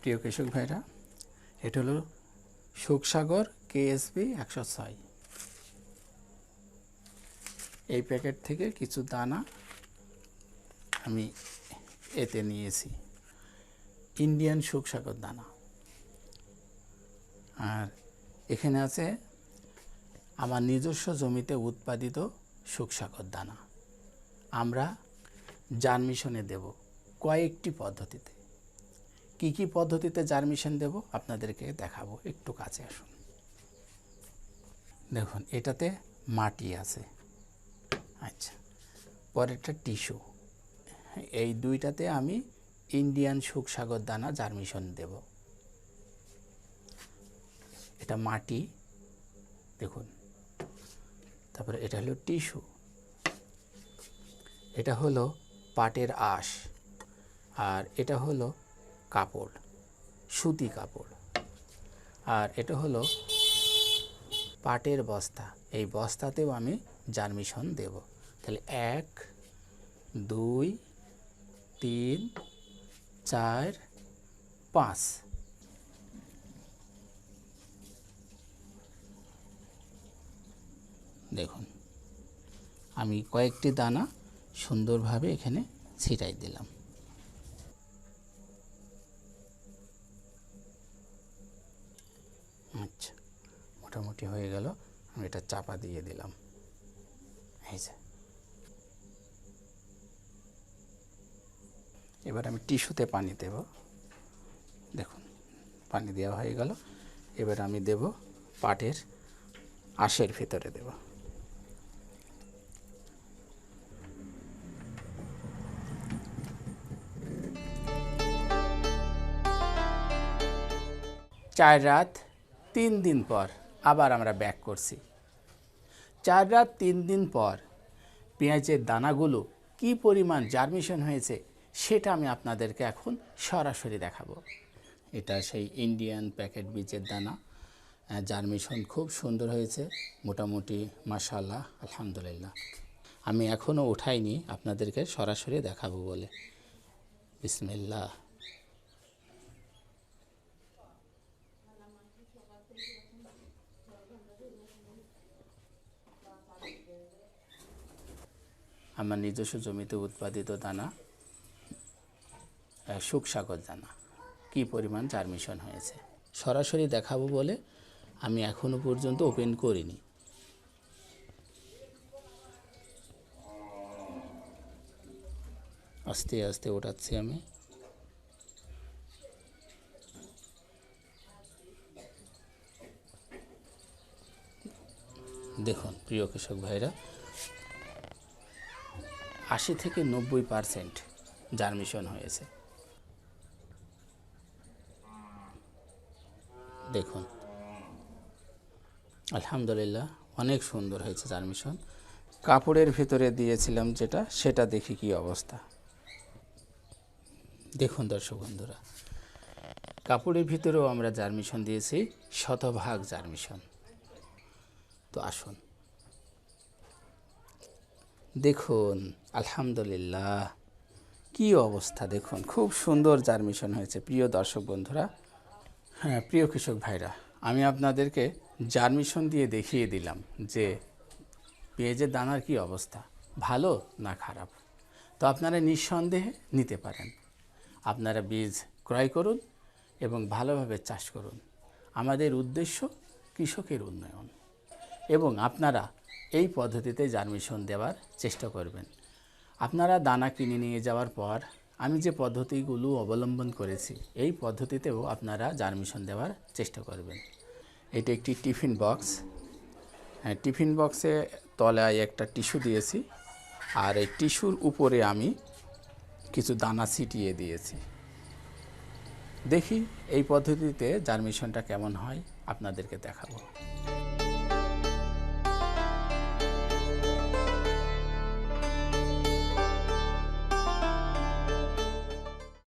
প্রিয় কৃষক ভাইরা, এটা হলো সুখসাগর কেএসবি একশো ছয়। এই প্যাকেট থেকে কিছু দানা আমি এতে নিয়েছি। ইন্ডিয়ান সুখসাগর দানা। আর এখানে আছে আমার নিজস্ব জমিতে উৎপাদিত সুখসাগর দানা। আমরা জার্মিশনে দেব কয়েকটি পদ্ধতিতে। কি কি পদ্ধতিতে জার্মিশন দেব আপনাদেরকে দেখাবো, একটু কাছে আসুন। দেখুন, এটাতে মাটি আছে। আচ্ছা পরেরটা টিস্যু। এই দুইটাতে আমি ইন্ডিয়ান সুখসাগর দানা জার্মিশন দেব। এটা মাটি, দেখুন। তারপরে এটা হলো টিস্যু। এটা হলো পাটের আঁশ। আর এটা হলো কাপড়, সুতি কাপড়। আর এটা হলো পাটের বস্তা। এই বস্তাতেও আমি জার্মিশন দেব। তাহলে এক, দুই, তিন, চার, পাঁচ। দেখুন, আমি কয়েকটি দানা সুন্দরভাবে এখানে ছিটাই দিলাম আচ্ছা মোটামুটি হয়ে গেল। আমি এটা চাপা দিয়ে দিলাম। এই যে। এবার আমি টিস্যুতে পানি দেব। দেখুন, পানি দেওয়া হয়ে গেল। এবার আমি দেব পাটের আঁশের ভিতরে দেব। চার রাত, তিন দিন পর। আবার আমরা ব্যাক করছি। চার রাত তিন দিন পর পেঁয়াজের দানাগুলো কি পরিমাণ জার্মিশন হয়েছে সেটা আমি আপনাদেরকে এখন সরাসরি দেখাবো। এটা সেই ইন্ডিয়ান প্যাকেট বীজের দানা। জার্মিশন খুব সুন্দর হয়েছে, মোটামুটি মাশাল্লাহ আলহামদুলিল্লাহ। আমি এখনও উঠাইনি, আপনাদেরকে সরাসরি দেখাবো বলে। বিসমিল্লাহ। আমার নিজস্ব জমিতে উৎপাদিত দানা সুখসাগর দানা। কি পরিমাণ জার্মিশন হয়েছে? সরাসরি দেখাবো বলে আমি এখনও পর্যন্ত ওপেন করিনি। আস্তে আস্তে ওঠাচ্ছি আমি। দেখুন, প্রিয় কৃষক ভাইরা আশি থেকে নব্বই পারসেন্ট জার্মিশন হয়েছে। দেখুন। আলহামদুলিল্লাহ, অনেক সুন্দর হয়েছে জার্মিশন। কাপড়ের ভিতরে দিয়েছিলাম যেটা, সেটা দেখি কি অবস্থা। দেখুন দর্শক বন্ধুরা, কাপড়ের ভিতরেও আমরা জার্মিশন দিয়েছি, শতভাগ জার্মিশন। তো আসুন। দেখুন আলহামদুলিল্লাহ। কি অবস্থা দেখুন, খুব সুন্দর জার্মিশন হয়েছে। প্রিয় দর্শক বন্ধুরা হ্যাঁ প্রিয় কৃষক ভাইরা, আমি আপনাদেরকে জার্মিশন দিয়ে দেখিয়ে দিলাম যে পেঁয়াজের দানার কি অবস্থা, ভালো না খারাপ? তো আপনারা নিঃসন্দেহে নিতে পারেন। আপনারা বীজ ক্রয় করুন এবং ভালোভাবে চাষ করুন। আমাদের উদ্দেশ্য কৃষকের উন্নয়ন। এবং আপনারা এই পদ্ধতিতে জার্মিশন দেওয়ার চেষ্টা করবেন। আপনারা দানা কিনে নিয়ে যাওয়ার পর আমি যে পদ্ধতিগুলো অবলম্বন করেছি, এই পদ্ধতিতেও আপনারা জার্মিশন দেওয়ার চেষ্টা করবেন। এটি একটি টিফিন বক্স। হ্যাঁ টিফিন বক্সে তলায় একটা টিস্যু দিয়েছি আর এই টিস্যুর উপরে আমি কিছু দানা ছিটিয়ে দিয়েছি। দেখি এই পদ্ধতিতে জার্মিশনটা কেমন হয়, আপনাদেরকে দেখাবো।